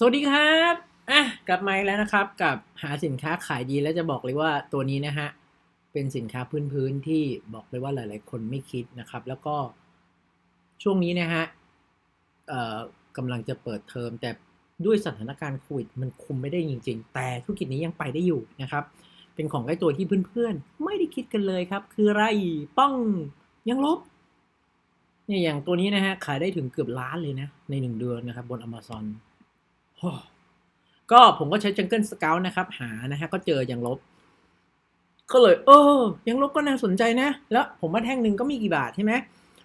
สวัสดีครับอะกลับมาอีกแล้วนะครับ กับหาสินค้าขายดีแล้วจะบอกเลยว่าตัวนี้นะฮะเป็นสินค้าพื้นๆที่บอกเลยว่าหลาย ๆ คนไม่คิดนะครับ แล้วก็ช่วงนี้นะฮะเอ่อกำลังจะเปิดเทอม แต่ด้วยสถานการณ์โควิดมันคุมไม่ได้จริง ๆ แต่ธุรกิจนี้ยังไปได้อยู่นะครับ เป็นของใกล้ตัวที่เพื่อนๆ ไม่ได้คิดกันเลยครับ คือไรป้องยังลบเนี่ยอย่างตัวนี้นะฮะขายได้ถึงเกือบล้านเลยนะในหนึ่งเดือนนะครับบน Amazon โอ้ ก็ผมก็ใช้ Jungle Scout นะครับ หานะฮะก็เจอยังลบ ก็เลย เออ ยังลบก็น่าสนใจนะ แล้วผมว่าแท่งหนึ่งก็มีกี่บาทใช่ไหม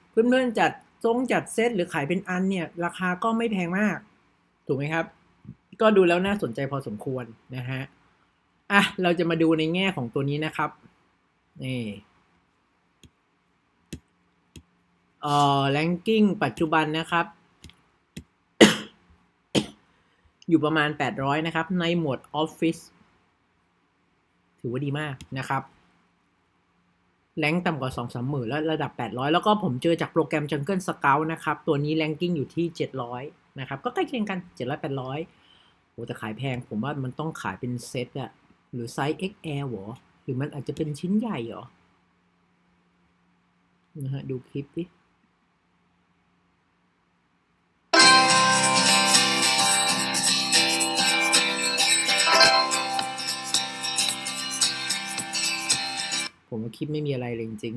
เพื่อนๆจัดทรงจัดเซตหรือขายเป็นอันเนี่ย ราคาก็ไม่แพงมาก ถูกไหมครับ ก็ดูแล้วน่าสนใจพอสมควรนะฮะอะเราจะมาดูในแง่ของตัวนี้นะครับนี่เอ่อ ranking ปัจจุบันนะครับ อยู่ประมาณ 800 นะครับ ในหมวด Office ถือว่าดีมากนะครับ แรงต่ำกว่า 2 3หมื่นแล้วระดับ 800 แล้วก็ผมเจอจากโปรแกรม Jungle Scout นะครับ ตัวนี้ ranking อยู่ที่ 700 นะครับ ก็ใกล้เคียงกัน 700 800โอ้แต่ขายแพง ผมว่ามันต้องขายเป็นเซตอะหรือไซส์ XL หรอ หรือมันอาจจะเป็นชิ้นใหญ่หรอนะฮะดูคลิปดิ คลิปไม่มีอะไรเลยจริง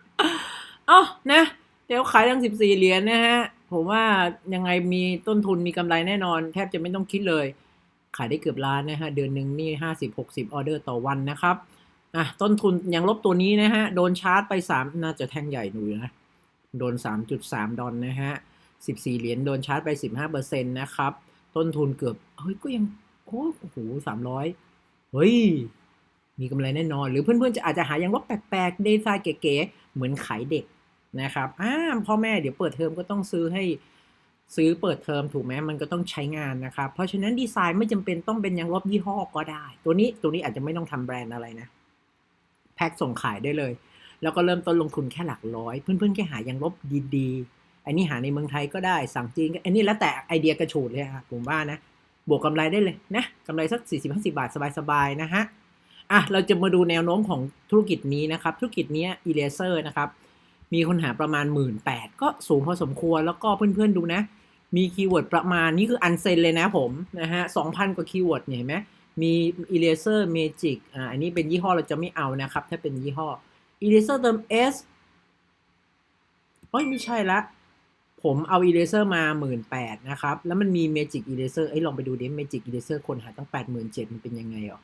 ๆเอ้านะ เดี๋ยวขายทั้งสิบสี่เหรียญนะฮะ ผมว่ายังไงมีต้นทุนมีกำไรแน่นอน แทบจะไม่ต้องคิดเลย ขายได้เกือบล้านนะฮะ เดือนหนึ่งนี่ห้าสิบหกสิบออเดอร์ต่อวันนะครับอะต้นทุนยังลบตัวนี้นะฮะ โดนชาร์จไปสามน่าจะแท่งใหญ่หนูนะ โดนสามจุดสามดอลนะฮะสิบสี่เหรียญโดนชาร์จไปสิบห้าเปอร์เซ็นต์นะครับ ต้นทุนเกือบ เฮ้ยก็ยังโอ้โหสามร้อยเฮ้ย มีกำไรแน่นอน หรือเพื่อนๆจะอาจจะหายังลบแปลกๆ ดีไซน์เก๋ๆ เหมือนขายเด็กนะครับอ่าพ่อแม่เดี๋ยวเปิดเทอมก็ต้องซื้อให้ซื้อเปิดเทอมถูกไหมมันก็ต้องใช้งานนะครับ เพราะฉะนั้นดีไซน์ไม่จำเป็นต้องเป็นยังลบยี่ห้อก็ได้ ตัวนี้ตัวนี้อาจจะไม่ต้องทำแบรนด์อะไรนะ แพ็คส่งขายได้เลย แล้วก็เริ่มต้นลงทุนแค่หลักร้อย เพื่อนๆแค่หายังลบดีๆ อันนี้หาในเมืองไทยก็ได้ สั่งจีนก็อันนี้แล้วแต่ไอเดียกระฉูดเลยครับผมว่านะ บวกกำไรได้เลยนะกำไรสัก 40-50 บาทสบายๆนะฮะ อะเราจะมาดูแนวโน้มของธุรกิจนี้นะครับ ธุรกิจนี้ e r a s e r นะครับ มีคนหาประมาณ 1 8ื่นก็สูงพอสมควรแล้วก็เพื่อนๆดูนะ มีคีย์เวิร์ดประมาณนี่คืออันเซนเลยนะผมนะฮะ2,000กว่าคีย์เวิร์ดเนี่ยเห็นไหมมี Eraser Magic อ่าอันนี้เป็นยี่ห้อเราจะไม่เอานะครับ ถ้าเป็นยี่ห้อ Eraser เติม S เฮ้ยไม่ใช่ละผมเอา Eraser มา 18,000นะครับ แล้วมันมี Magic Eraser เอ้ยลองไปดูดิ Magic Eraser คนหาตั้ง 87,000มันเป็นยังไงอะ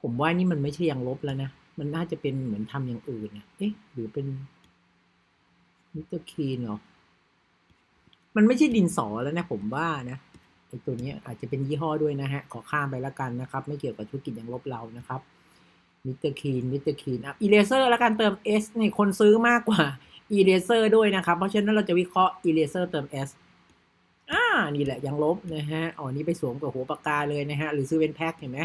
ผมว่านี่มันไม่ใช่ยังลบแล้วนะ มันน่าจะเป็นเหมือนทำอย่างอื่นนะเอ๊ะหรือเป็นมิสเตอร์คีนเหรอ มันไม่ใช่ดินสอแล้วนะผมว่านะไอตัวนี้อาจจะเป็นยี่ห้อด้วยนะฮะ ขอข้ามไปแล้วกันนะครับ ไม่เกี่ยวกับธุรกิจยังลบเรานะครับมิสเตอร์คีนมิสเตอร์คีนอะอีเลเซอร์แล้วกันเติม S นี่คนซื้อมากกว่าอีเลเซอร์ด้วยนะครับ เพราะฉะนั้นเราจะวิเคราะห์อีเลเซอร์เติม S อ่านี่แหละยังลบนะฮะอ๋อนี่ไปสวมกับหัวปากกาเลยนะฮะ หรือซื้อเป็นแพ็คเห็นไหม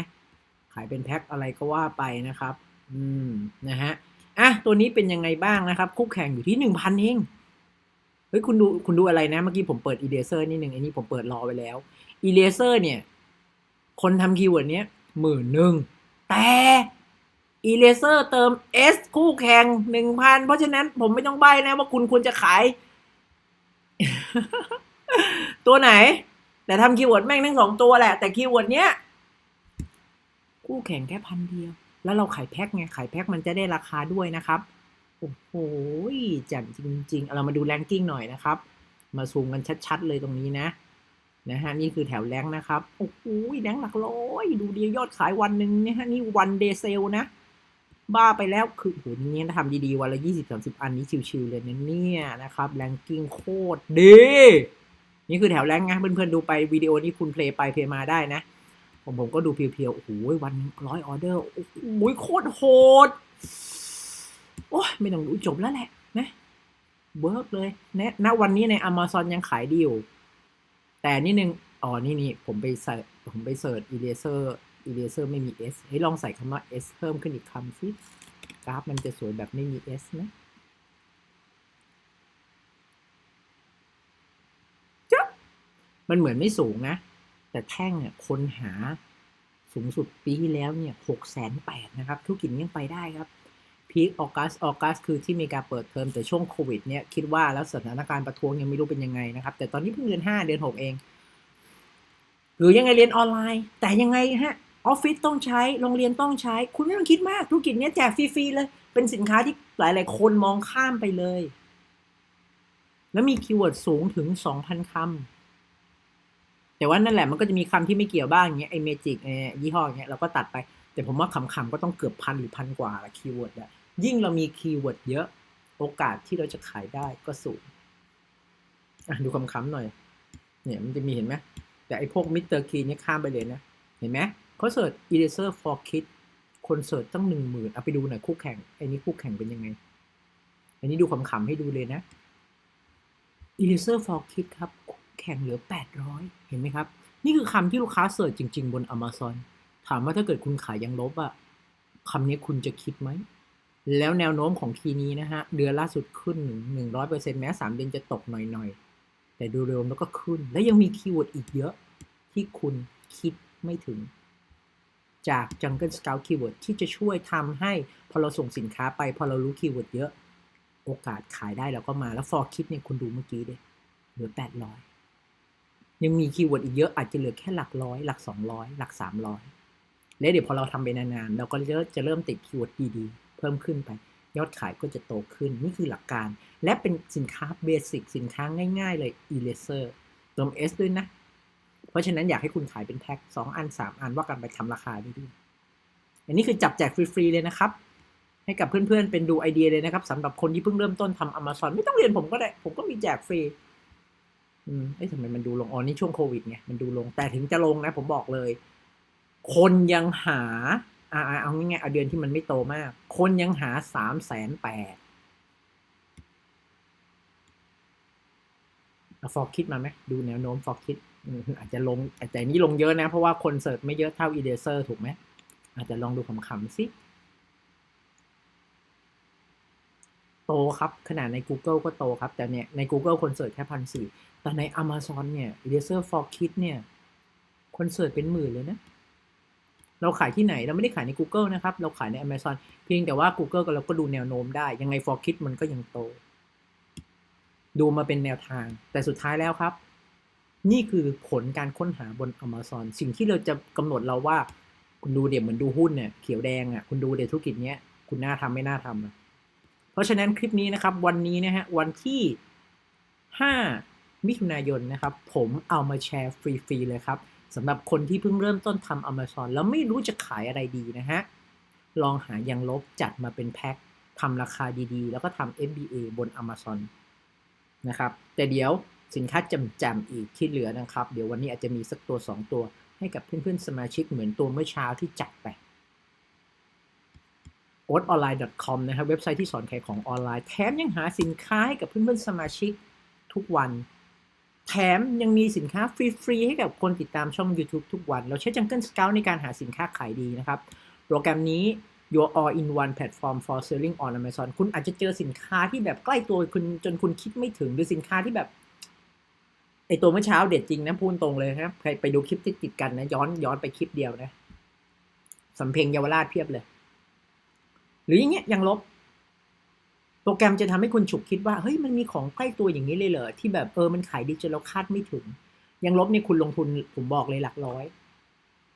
ขายเป็นแพ็คอะไรก็ว่าไปนะครับ อืม นะฮะ อะ ตัวนี้เป็นยังไงบ้างนะครับ คู่แข่งอยู่ที่หนึ่งพันเอง เฮ้ย คุณดู คุณดูอะไรนะ เมื่อกี้ผมเปิด e r a s e r นิดหนึ่งอันนี้ผมเปิดรอไว้แล้ว e r a s e r เนี่ย คนทำคีย์เวิร์ดเนี้ยหมื่นหนึ่ง แต่ e r a s e r เติม S คู่แข่งหนึ่งพัน เพราะฉะนั้นผมไม่ต้องใบนะว่าคุณควรจะขาย ตัวไหน แต่ทำคีย์เวิร์ดแม่งทั้งสองตัวแหละ แต่คีย์เวิร์ดเนี้ย คู่แข่งแค่พันเดียว แล้วเราขายแพ็คไง ขายแพ็คมันจะได้ราคาด้วยนะครับ โอ้โหจ่มจริง ๆ เรามาดูแรงกิ้งหน่อยนะครับ มาซูมกันชัดๆเลยตรงนี้นะ นะฮะ นี่คือแถวแรงนะครับ โอ้โหแรงหลักร้อย ดูดียอดขายวันหนึ่งนี่ยฮะ นี่วันเดย์เซลนะ บ้าไปแล้ว คือโหนี่ทำดีๆ วันละยี่สิบสามสิบอันนี้ชิวๆเลยนะเนี่ยนะครับ แรงกิ้งโคตรดี นี่คือแถวแรงนะ เพื่อนๆดูไปวิดีโอนี้คุณเพลย์ไปเพลย์มาได้นะ ผมผมก็ดูเพียวๆ โอ้โหวันร้อยออเดอร์ โอ้โหโคตรโหด โอ้ยไม่ต้องดูจบแล้วแหละนะเบิร์กเลยนะณวันนี้ใน Amazon ยังขายดีอยู่ แต่นี่นึง อ๋อ นี่นี่ผมไปเสิร์ชผมไปเสิร์ช eraser eraser ไม่มี S ให้ลองใส่คำว่า S เพิ่มขึ้นอีกคำสิ กราฟมันจะสวยแบบไม่มี S นะมันมันเหมือนไม่สูงนะ แต่แท่งเนี่ยคนหาสูงสุดปีที่แล้วเนี่ยหกแสนแปดนะครับ ธุรกิจยังไปได้ครับพีคออกัสออกัสคือที่มริการเปิดเทอมแต่ช่วงโควิดเนี่ยคิดว่าแล้วสถานการณ์ประท้วงยังไม่รู้เป็นยังไงนะครับ แต่ตอนนี้เพิ่งเดือนห้าเดือนหกเอง หรือยังไงเรียนออนไลน์ แต่ยังไงฮะออฟฟิศต้องใช้โรงเรียนต้องใช้ คุณไม่ต้องคิดมากธุรกิจเนี้ยแจกฟรีๆเลย เป็นสินค้าที่หลาย ๆ คนมองข้ามไปเลย แล้วมีคีย์เวิร์ดสูงถึงสองพันคำ แต่ว่านั่นแหละมันก็จะมีคำที่ไม่เกี่ยวบ้างอย่างเงี้ยไอเมจิกไอยี่ห้ออย่างเงี้ยเราก็ตัดไป แต่ผมว่าขำๆก็ต้องเกือบพันหรือพันกว่าละคีย์เวิร์ดอะยิ่งเรามีคีย์เวิร์ดเยอะโอกาสที่เราจะขายได้ก็สูงอะดูคำๆหน่อย เนี่ยมันจะมีเห็นไหมแต่ไอพวกมิสเตอร์คีเนี่ยข้ามไปเลยนะ เห็นไหมเขาเสิร์ช eraser for kids คนเสิร์ชตั้งหนึ่งหมื่นเอาไปดูหน่อยคู่แข่งไอ้นี้คู่แข่งเป็นยังไง อันนี้ดูขำๆให้ดูเลยนะ eraser for kids ครับ แข่งเหลือแปดร้อยเห็นไหมครับ นี่คือคำที่ลูกค้าเสิร์ชจริง ๆ บน Amazon ถามว่าถ้าเกิดคุณขายยังลบอะคำนี้คุณจะคิดไหม แล้วแนวโน้มของทีนี้นะฮะ เดือนล่าสุดขึ้นหนึ่งร้อยเปอร์เซ็นต์แม้สามเดือนจะตกหน่อยๆ แต่ดูเร็วแล้วก็ขึ้น และยังมีคีย์เวิร์ดอีกเยอะ ที่คุณคิดไม่ถึง จาก Jungle Scout Keyword ที่จะช่วยทำให้พอเราส่งสินค้าไปพอเรารู้คีย์เวิร์ดเยอะ โอกาสขายได้แล้วก็มาแล้ว for คิดเนี่ยคุณดูเมื่อกี้เลยเหลือแปดร้อ ยังมีคีย์เวิร์ดอีกเยอะอาจจะเหลือแค่หลักร้อยหลักสองร้อยหลักสามร้อยแล้วเดี๋ยวพอเราทำไปนานๆเราก็จะจะเริ่มติดคีย์เวิร์ดดีๆ เพิ่มขึ้นไป ยอดขายก็จะโตขึ้นนี่คือหลักการ และเป็นสินค้าเบสิกสินค้าง่ายๆ เลย eraser เติม S ด้วยนะ เพราะฉะนั้นอยากให้คุณขายเป็นแพ็คสองอันสามอันว่ากันไปทำราคาดีดีอันนี้คือจับแจกฟรีๆเลยนะครับให้กับเพื่อนๆ เป็นดูไอเดียเลยนะครับสำหรับคนที่เพิ่งเริ่มต้นทำ Amazon ไม่ต้องเรียนผมก็ได้ ผมก็มีแจกฟรี อืมเอ้ยทำไมมันดูลงอ๋อนี่ช่วงโควิดไงมันดูลง แต่ถึงจะลงนะ ผมบอกเลย คนยังหาอ่าเอาง่ายๆเอาเดือนที่มันไม่โตมาก คนยังหาสามแสนแปดฟอร์คิดมาไหมดูแนวโน้มฟอร์คิดอาจจะลงแต่นี้ลงเยอะนะ เพราะว่าคนเสิร์ชไม่เยอะเท่าอีเดเซอร์ถูกไหมอาจจะลองดูขำๆสิโตครับ ขนาดใน Google ก็โตครับ แต่เนี่ยใน Google คนเสิร์ชแค่พันสี่ แต่ใน Amazon เนี่ย Eraser for Kids เนี่ยคนเสิร์ชเป็นหมื่นเลยนะ เราขายที่ไหนเราไม่ได้ขายใน Google นะครับ เราขายใน Amazon เพียงแต่ว่า Google ก็เราก็ดูแนวโน้มได้ ยังไง for Kids มันก็ยังโต ดูมาเป็นแนวทาง แต่สุดท้ายแล้วครับ นี่คือผลการค้นหาบน Amazon สิ่งที่เราจะกำหนดเราว่า คุณดูเดี๋ยวเหมือนดูหุ้นเนี่ยเขียวแดงอะคุณดูเดี๋ยวธุรกิจเนี้ยคุณน่าทำไม่น่าทำอะเพราะฉะนั้นคลิปนี้นะครับ วันนี้นะฮะวันที่5 มิถุนายนนะครับ ผมเอามาแชร์ฟรีๆเลยครับสำหรับคนที่เพิ่งเริ่มต้นทำ Amazon แล้วไม่รู้จะขายอะไรดีนะฮะ ลองหายังลบจัดมาเป็นแพ็คทำราคาดีๆ แล้วก็ทำ FBA บน Amazon นะครับ แต่เดี๋ยวสินค้าจำๆอีกที่เหลือนะครับ เดี๋ยววันนี้อาจจะมีสักตัว 2 ตัวให้กับเพื่อนๆ สมาชิกเหมือนตัวเมื่อเช้าที่จัดไป o t o n l i n e c o m นะครับเว็บไซต์ที่สอนขายของออนไลน์แถมยังหาสินค้าให้กับเพื่อนๆ สมาชิกทุกวัน แถมยังมีสินค้าฟรี ๆ ให้กับคนติดตามช่อง YouTube ทุกวัน เราใช้ Jungle Scout ในการหาสินค้าขายดีนะครับ โปรแกรมนี้ your all in one platform for selling on Amazon คุณอาจจะเจอสินค้าที่แบบใกล้ตัวคุณจนคุณคิดไม่ถึงหรือสินค้าที่แบบไอตัวเมื่อเช้าเด็ดจริงนะพูดตรงเลยครับใครไปดูคลิปที่ติดกันนะย้อนย้อนไปคลิปเดียวนะสำเพ็งเยาวราชเพียบเลย หรืออย่างเงี้ยยังลบ โปรแกรมจะทำให้คุณฉุกคิดว่าเฮ้ยมันมีของใกล้ตัวอย่างนี้เลยเหรอที่แบบเออมันขายดีจนเราคาดไม่ถึง ยังลบเนี่ยคุณลงทุนผมบอกเลยหลักร้อย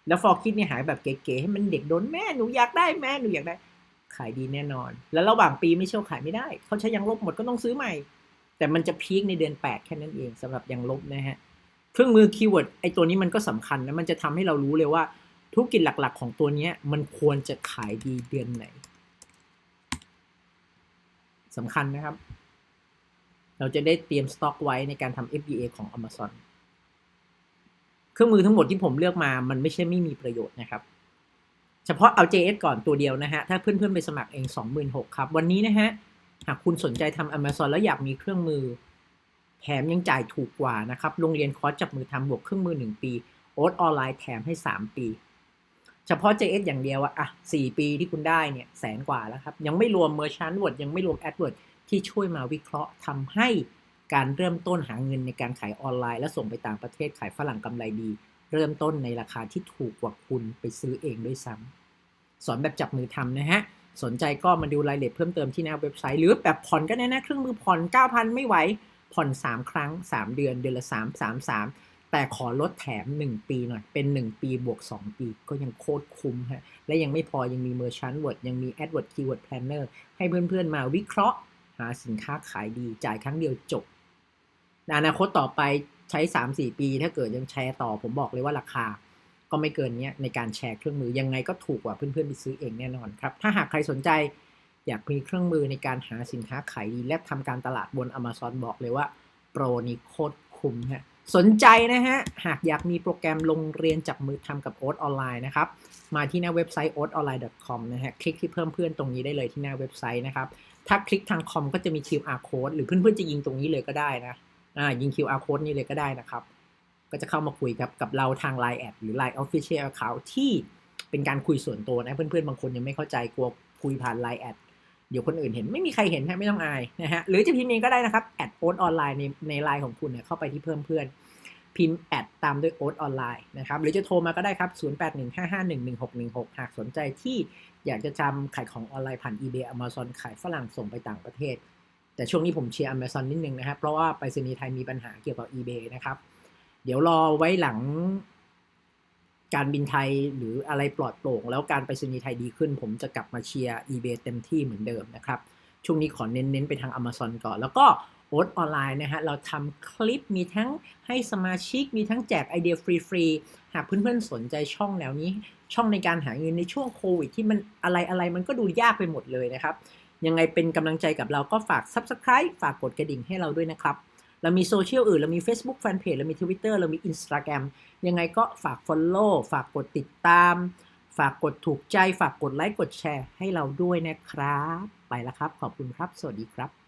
แล้วฟอร์คิดเนี่ยหายแบบเก๋ๆให้มันเด็กโดนแม่หนูอยากได้แม่หนูอยากได้ ขายดีแน่นอน แล้วระหว่างปีไม่เชี่ยวขายไม่ได้เขาใช้ยังลบหมดก็ต้องซื้อใหม่ แต่มันจะพีคในเดือน 8 แค่นั้นเองสำหรับยังลบนะฮะเครื่องมือคีย์เวิร์ดไอตัวนี้มันก็สำคัญนะมันจะทำให้เรารู้เลยว่าธุรกิจหลักๆ ของตัวเนี้ยมันควรจะขายดีเดือนไหน สำคัญนะครับ เราจะได้เตรียมสต็อกไว้ในการทำ FBA ของ Amazon เครื่องมือทั้งหมดที่ผมเลือกมา มันไม่ใช่ไม่มีประโยชน์นะครับ เฉพาะเอา JS ก่อนตัวเดียวนะฮะ ถ้าเพื่อนๆไปสมัครเอง 26,000ครับ วันนี้นะฮะ หากคุณสนใจทำ Amazon แล้วอยากมีเครื่องมือ แถมยังจ่ายถูกกว่านะครับ โรงเรียนคอร์สจับมือทำบวกเครื่องมือ 1 ปี โอ๊ตออนไลน์แถมให้ 3 ปี เฉพาะ JS อย่างเดียวอะอะ4ปีที่คุณได้เนี่ยแสนกว่าแล้วครับ ยังไม่รวม Merchant Word ยังไม่รวม AdWord ที่ช่วยมาวิเคราะห์ทำให้การเริ่มต้นหาเงินในการขายออนไลน์ และส่งไปต่างประเทศขายฝรั่งกำไรดี เริ่มต้นในราคาที่ถูกกว่าคุณไปซื้อเองด้วยซ้ำสอนแบบจับมือทำนะฮะสนใจก็มาดูรายละเอียดเพิ่มเติมที่หน้าเว็บไซต์หรือแบบผ่อนก็ได้นะเครื่องมือผ่อน 9,000 ไม่ไหวผ่อน 3 ครั้ง 3 เดือนเดือนละ 3 3 3 แต่ขอลดแถม 1 ปีหน่อย เป็น 1 ปีบวก 2 ปีก็ยังโคตรคุ้มฮะ และยังไม่พอยังมี Merchant Word ยังมี AdWord Keyword Planner ให้เพื่อนๆมาวิเคราะห์ หาสินค้าขายดีจ่ายครั้งเดียวจบในอนาคตต่อไปใช้ 3-4 ปี ถ้าเกิดยังแชร์ต่อ ผมบอกเลยว่าราคา ก็ไม่เกินนี้ในการแชร์เครื่องมือยังไงก็ถูกกว่าเพื่อนๆไปซื้อเองแน่นอนครับ ถ้าหากใครสนใจอยากมีเครื่องมือในการหาสินค้าขายดีและทำการตลาดบน Amazon บอกเลยว่าโปรนี้โคตรคุ้มฮะ สนใจนะฮะ หากอยากมีโปรแกรมลงเรียนจับมือทำกับโอ๊ตออนไลน์นะครับ มาที่หน้าเว็บไซต์ oatonline.com นะฮะ คลิกที่เพิ่มเพื่อนตรงนี้ได้เลยที่หน้าเว็บไซต์นะครับ ถ้าคลิกทางคอมก็จะมี QR code หรือเพื่อนๆจะยิงตรงนี้เลยก็ได้นะ อ่า ยิง QR code นี้เลยก็ได้นะครับ ก็จะเข้ามาคุยครับกับเราทาง Line แอดหรือ Line Official Account ที่เป็นการคุยส่วนตัวนะ เพื่อนๆบางคนยังไม่เข้าใจกลัวคุยผ่าน Line แอด เดี๋ยวคนอื่นเห็นไม่มีใครเห็นฮะไม่ต้องอายนะฮะหรือจะพิมพ์เองก็ได้นะครับแอดโอ๊ตออนไลน์ในในไลน์ของคุณเนี่ยเข้าไปที่เพิ่มเพื่อน พิมพ์แอดตามด้วยโอ๊ตออนไลน์นะครับหรือจะโทรมาก็ได้ครับ 0815511616 หากสนใจที่อยากจะจำขายของออนไลน์ผ่าน eBay Amazon ขายฝรั่งส่งไปต่างประเทศ แต่ช่วงนี้ผมเชียร์ Amazon นิดนึงนะครับเพราะว่าไปรษณีย์ไทยมีปัญหาเกี่ยวกับ eBay นะครับเดี๋ยวรอไว้หลัง การบินไทยหรืออะไรปลอดโปร่ง แล้วการไปรษณีย์ไทยดีขึ้น ผมจะกลับมาเชียร์ eBay เต็มที่เหมือนเดิมนะครับ ช่วงนี้ขอเน้นๆไปทาง Amazon ก่อน แล้วก็โอ๊ตออนไลน์นะฮะ เราทำคลิปมีทั้งให้สมาชิก มีทั้งแจกไอเดียฟรีๆ หากเพื่อนๆ สนใจช่องแนวนี้ ช่องในการหาเงินในช่วงโควิด ที่มันอะไรอะไรมันก็ดูยากไปหมดเลยนะครับ ยังไงเป็นกำลังใจกับเราก็ฝาก Subscribe ฝากกดกระดิ่งให้เราด้วยนะครับ เรามีโซเชียลอื่น เรามี Facebook Fanpage เรามี Twitter เรามี Instagram ยังไงก็ฝาก Follow ฝากกดติดตาม ฝากกดถูกใจ ฝากกดไลค์ กดแชร์ให้เราด้วยนะครับ ไปแล้วครับ ขอบคุณครับ สวัสดีครับ